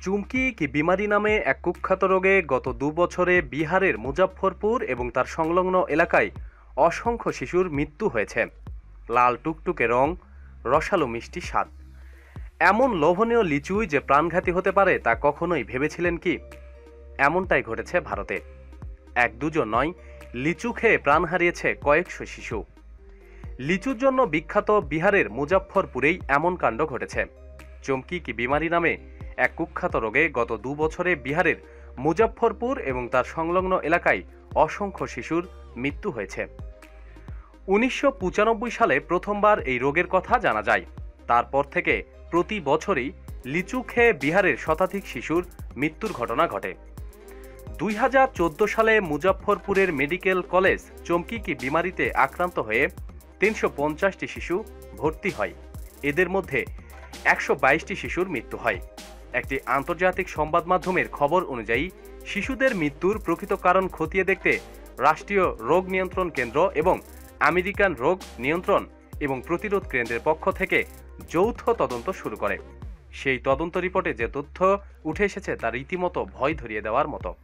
চুমকি কি বিমারি নামে এক কুখ্যাত রোগে গত দু বছরে বিহারের মুজাফফরপুর এবং তার সংলগ্ন এলাকায় অসংখ্য শিশুর মৃত্যু হয়েছে। লাল টুকটুকে রং, রসালো মিষ্টি স্বাদ। এমন লোভনীয় লিচুই যে প্রাণঘাতী হতে পারে তা কখনোই ভেবেছিলেন কি? এমনটাই ঘটেছে ভারতে। এক দুজন নয়, লিচু খেয়ে প্রাণ হারিয়েছে কয়েকশো শিশু। লিচুর জন্য বিখ্যাত বিহারের মুজাফফরপুরেই এমন কাণ্ড ঘটেছে। চমকি কি বিমারি নামে এক কুখ্যাত রোগে গত দু বছরে বিহারের মুজাফফরপুর এবং তার সংলগ্ন এলাকায় অসংখ্য শিশুর মৃত্যু হয়েছে। উনিশশো পঁচানব্বই সালে প্রথমবার এই রোগের কথা জানা যায়। তারপর থেকে প্রতি বছরই লিচু খেয়ে বিহারের শতাধিক শিশুর মৃত্যুর ঘটনা ঘটে। দুই হাজার চোদ্দ সালে মুজাফফরপুরের মেডিকেল কলেজ চমকি কি বিমারিতে আক্রান্ত হয়ে তিনশো পঞ্চাশটি শিশু ভর্তি হয়। এদের মধ্যে একশো বাইশটি শিশুর মৃত্যু হয়। একটি আন্তর্জাতিক সংবাদ মাধ্যমের খবর অনুযায়ী, শিশুদের মৃত্যুর প্রকৃত কারণ খতিয়ে দেখতে রাষ্ট্রীয় রোগ নিয়ন্ত্রণ কেন্দ্র এবং আমেরিকান রোগ নিয়ন্ত্রণ এবং প্রতিরোধ কেন্দ্রের পক্ষ থেকে যৌথ তদন্ত শুরু করে। সেই তদন্ত রিপোর্টে যে তথ্য উঠে এসেছে তা রীতিমতো ভয় ধরিয়ে দেওয়ার মতো।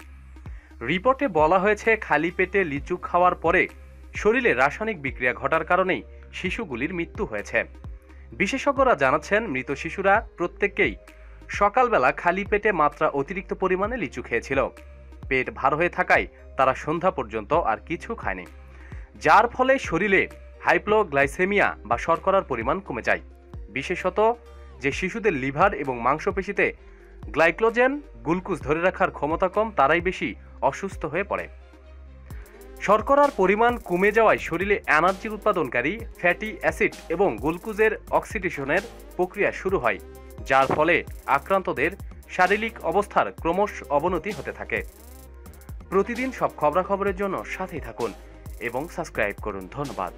রিপোর্টে বলা হয়েছে, খালি পেটে লিচু খাওয়ার পরে শরীরে রাসায়নিক বিক্রিয়া ঘটার কারণেই শিশুগুলির মৃত্যু হয়েছে। বিশেষজ্ঞরা জানাচ্ছেন, মৃত শিশুরা প্রত্যেককেই সকালবেলা খালি পেটে মাত্রা অতিরিক্ত পরিমাণে লিচু খেয়েছিল। পেট ভার হয়ে থাকায় তারা সন্ধ্যা পর্যন্ত আর কিছু খায়নি। যার ফলে শরীরে হাইপ্লোগ্লাইসেমিয়া বা শর্করার পরিমাণ কমে যায়। বিশেষত যে শিশুদের লিভার এবং মাংসপেশিতে গ্লাইক্লোজেন গ্লুকোজ ধরে রাখার ক্ষমতা কম, তারাই বেশি অসুস্থ হয়ে পড়ে। শর্করার পরিমাণ কমে যাওয়ায় শরীরে এনার্জি উৎপাদনকারী ফ্যাটি অ্যাসিড এবং গ্লুকোজের অক্সিডেশনের প্রক্রিয়া শুরু হয়। যার ফলে আক্রান্তদের শারীরিক অবস্থার ক্রমশ অবনতি হতে থাকে। প্রতিদিন সব খবরাখবরের জন্য সাথেই থাকুন এবং সাবস্ক্রাইব করুন। ধন্যবাদ।